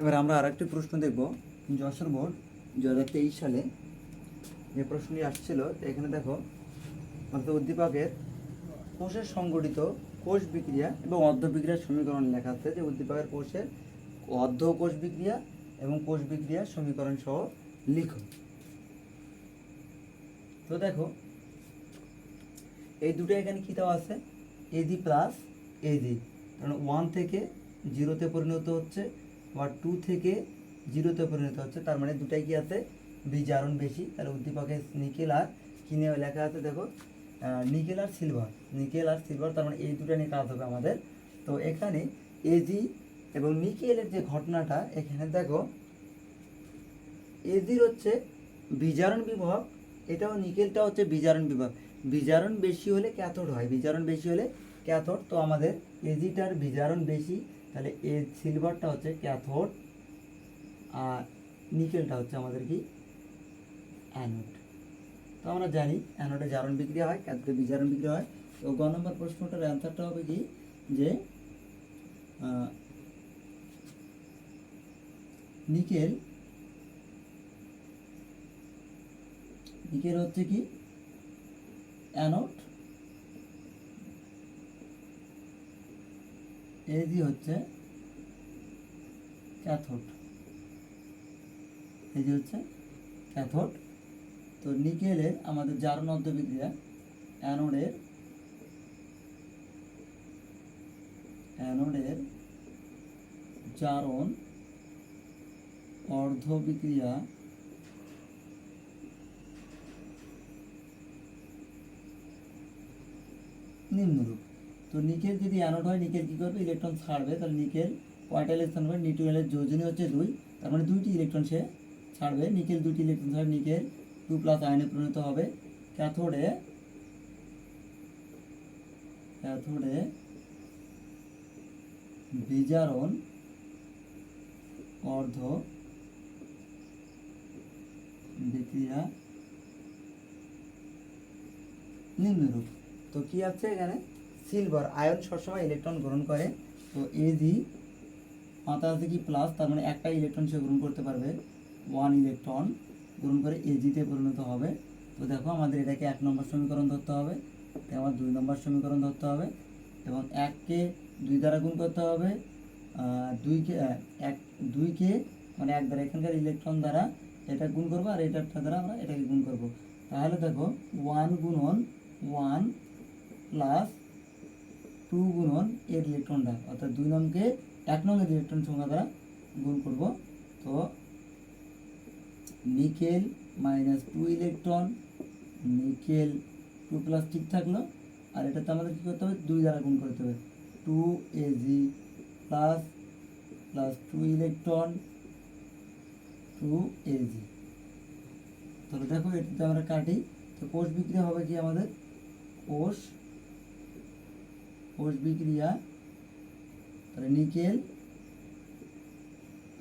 এবার আমরা আরেকটি প্রশ্ন দেখব। যশোর বোর্ড দু হাজার তেইশ সালে যে প্রশ্নটি আসছিল এখানে দেখো অর্থাৎ উদ্দীপকের কোষের সংগঠিত কোষ বিক্রিয়া এবং অর্ধ বিক্রিয়ার সমীকরণ লেখা আছে যে উদ্দীপকের কোষের অর্ধ কোষ বিক্রিয়া এবং কোষ বিক্রিয়ার সমীকরণ সহ লিখো। তো দেখো, এই দুটো এখানে কী দেওয়া আছে? এজি প্লাস এজি কারণ ওয়ান থেকে জিরোতে পরিণত হচ্ছে বা টু থেকে জিরোতে পরিণত হচ্ছে, তার মানে দুটাই কি আছে? বিজারণ বেশি। তাহলে উদ্দীপকে নিকেল আর কিনে লেখা আছে, দেখো। নিকেল আর সিলভার নিকেল আর সিলভার তার মানে এই দুটো নিয়ে কাজ হবে আমাদের। তো এখানে এজি এবং নিকেলের যে ঘটনাটা, এখানে দেখো এজির হচ্ছে বিজারণ বিভব, এটাও নিকেলটা হচ্ছে বিজারণ বিভব। বিজারণ বেশি হলে ক্যাথোড হয়। বিজারণ বেশি হলে ক্যাথোড। তো আমাদের এজিটার বিজারণ বেশি তাহলে এ সিলভারটা হচ্ছে ক্যাথোড আর নিকেলটা হচ্ছে আমাদের কি? অ্যানোড তো আমরা জানি অ্যানোডে জারণ বিক্রিয়া হয় ক্যাথোডে বিজারণ বিক্রিয়া হয়। তো গ নম্বর প্রশ্নটার অ্যান্সারটা হবে কি? যে নিকেল নিকেল হচ্ছে কি? অ্যানোড এজি হচ্ছে ক্যাথোড এজি হচ্ছে ক্যাথোড তো নিকেলের আমাদের জারণ অর্ধ বিক্রিয়া অ্যানোডের অ্যানোডের জারণ অর্ধ বিক্রিয়া নিম্নরূপ। তো নিকেল যদি অ্যানোড হয়, নিকেল কী করবে? ইলেকট্রন ছাড়বে। তাহলে নিকেল কয়টা ইলেকট্রন হবে নিউট্রালের যোজনী হচ্ছে দুই। তার মানে দুইটি ইলেকট্রন সে ছাড়বে। নিকেল দুটি ইলেকট্রন ছাড়বে নিকেল টু প্লাস আয়নে পরিণত হবে। ক্যাথোডে ক্যাথোডে বিজারণ অর্ধ বিক্রিয়া নিম্নরূপ। তো কি আছে এখানে? সিলভার আয়ন সবসময় ইলেকট্রন গ্রহণ করে। তো এজি মাথা আছে কি প্লাস তার মানে একটা ইলেকট্রন সে গ্রহণ করতে পারবে। ওয়ান ইলেকট্রন গ্রহণ করে এজিতে পরিণত হবে। তো দেখো আমাদের এটাকে এক নম্বর সমীকরণ ধরতে হবে আমার দুই নম্বর সমীকরণ ধরতে হবে, এবং এককে দুই দ্বারা গুণ করতে হবে দুইকে এক, দুইকে মানে এক দ্বারা এখানকার ইলেকট্রন দ্বারা এটা গুণ করব আর এটারটা দ্বারা আমরা এটাকে গুণ করব। তাহলে দেখো ওয়ান গুণন ওয়ান প্লাস টু গুণন এর ইলেকট্রনটা অর্থাৎ দুই নংকে এক নং ইলেকট্রন সংখ্যা দ্বারা গুণ করব। তো nickel minus two electron nickel two plus ঠিক থাকল। আর এটাতে আমাদের কী করতে হবে? দুই দ্বারা গুণ করতে হবে। Two AG plus plus two electron two AG তাহলে দেখো, এটাতে আমরা কাটি। তো কোষ বিক্রিয়া হবে কি আমাদের? কোষ কোষ বিক্রিয়া, তাহলে nickel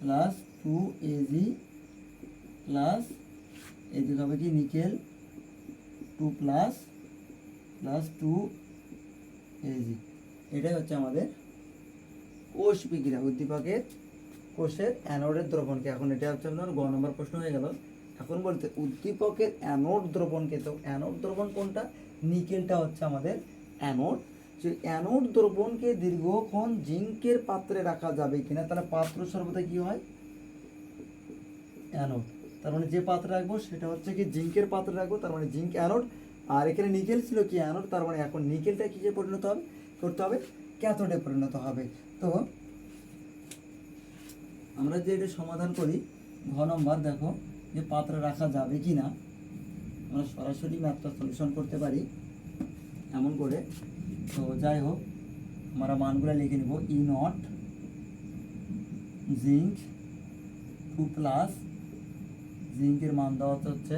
plus two AG plus এদিকে হবে কি? Nickel two plus plus two AG এটাই হচ্ছে আমাদের কোষ বিক্রিয়া, উদ্দীপকের কোষের অ্যানোডের দ্রবণকে এখন এটা হচ্ছে আপনার গ নম্বর প্রশ্ন হয়ে গেল। এখন বলতে উদ্দীপকের অ্যানোড দ্রবণকে তো অ্যানোড দ্রবণ কোনটা? নিকেলটা হচ্ছে আমাদের অ্যানোড যে অ্যানোড দ্রবণকে দীর্ঘক্ষণ জিঙ্কের পাত্রে রাখা যাবে কিনা, তাহলে পাত্র সর্বদা কি হয়? অ্যানোড। তার মানে যে পাত্রে রাখব সেটা হচ্ছে কি জিঙ্কের পাত্রে রাখব, তার মানে জিঙ্ক অ্যানোড। আর এখানে নিকেল ছিল কি অ্যানোড? তার মানে এখন নিকেলটা কিসে পরিণত হবে? করতে হবে, ক্যাথোডে পরিণত হবে। তো আমরা যে এটা সমাধান করি, ঘ নম্বর দেখো, যে পাত্রে রাখা যাবে কি না আমরা সরাসরি ম্যাথটা সলিউশন করতে পারি, এমন করে। তো যাই হোক, আমরা মানগুলো লিখে নিব। E naught zinc two plus জিঙ্কের মান দেওয়া হচ্ছে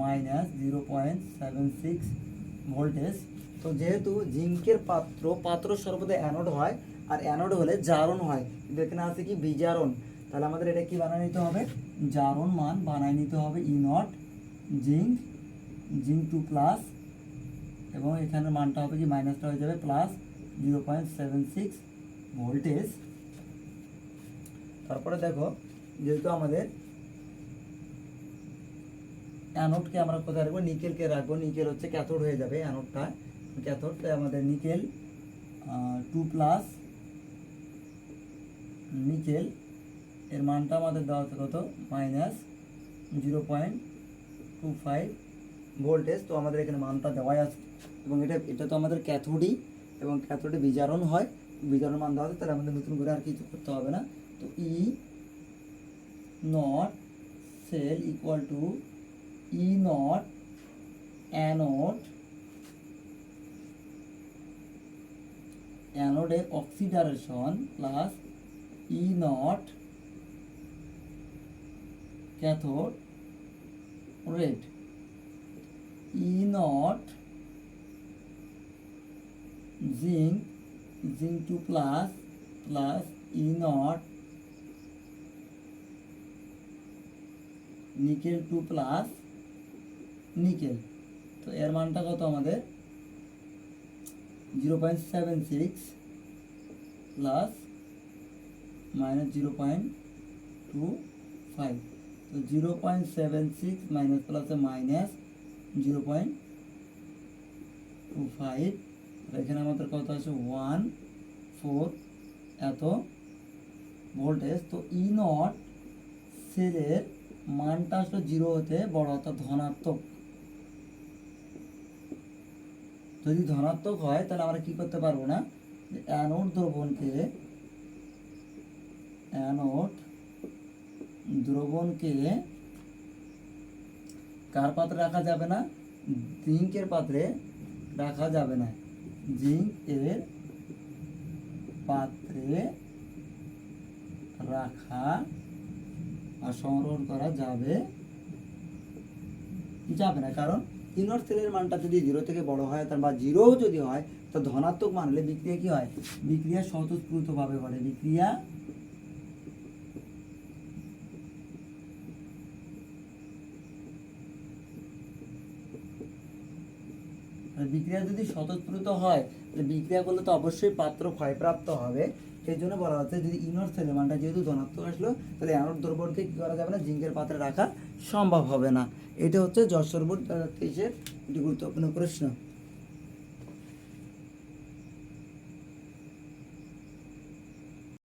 minus zero point seven six voltage তো যেহেতু জিঙ্কের পাত্র পাত্র সর্বদা অ্যানোড হয়, আর অ্যানোড হলে জারণ হয়। কিন্তু এখানে আছে কি? বিজারণ। তাহলে আমাদের এটা কি বানায় নিতে হবে? জারণ মান বানায় নিতে হবে E naught zinc zinc two plus এবং এখানে মানটা হবে কি? মাইনাসটা হয়ে যাবে plus zero point seven six voltage তারপরে দেখো, যেহেতু আমাদের অ্যানোডকে আমরা কোথায় রাখব? নিকেলকে রাখব। নিকেল হচ্ছে ক্যাথোড হয়ে যাবে অ্যানোডটা ক্যাথোড তাই আমাদের নিকেল টু প্লাস নিকেল এর মানটা আমাদের দেওয়া আছে কত? Minus zero point two five voltage তো আমাদের এখানে মানটা দেওয়াই আছে। এবং এটা এটা তো আমাদের ক্যাথোডই, এবং ক্যাথোডে বিজারণ হয়। বিজারণ মান দেওয়া তাহলে আমাদের নতুন করে আর কিছু করতে হবে না। তো E naught cell equal to E naught anode অ্যানোডের oxidation plus E naught cathode red E naught zinc zinc two plus plus E naught nickel two plus nickel তো এর মানটা কত আমাদের? Zero point seven six plus minus zero point two five তো zero point seven six minus প্লাসে minus zero point two five. এখানে আমাদের কত আছে? ওয়ান, ফোর, এত ভোল্টেজ। তো ই নট সেলের মানটা আসলে জিরো হতে বড়, অর্থাৎ ধনাত্মক। যদি ধনাত্মক হয়, তাহলে আমরা কি করতে পারব না? যে অ্যানোড দ্রবণকে অ্যানোড দ্রবণকে কার পাত্রে রাখা যাবে না? জিঙ্কের পাত্রে রাখা যাবে না। জিঙ্ক এর পাত্রে রাখা আর সংগ্রহণ করা যাবে যাবে না। কারণ ইনর সেলের মানটা যদি জিরো থেকে বড় হয়, তার বা জিরো যদি হয়, তো ধনাত্মক মান হলে বিক্রিয়া কি হয়? বিক্রিয়া স্বতঃস্ফূর্তভাবে ঘটে বিক্রিয়া বিক্রিয়া যদি স্বতঃস্ফূর্ত হয়, তাহলে বিক্রিয়া করলে তো অবশ্যই পাত্র ক্ষয়প্রাপ্ত হবে। সেই জন্য বলা হচ্ছে যদি ইনোর সেলেমানটা যেহেতু ধনাত্মক আসলো, তাহলে অ্যানোর দ্রবণকে কী করা যাবে না জিঙ্কের পাত্রে রাখা সম্ভব হবে না। এটা হচ্ছে যশোর বোর্ড তেইশের একটি গুরুত্বপূর্ণ প্রশ্ন।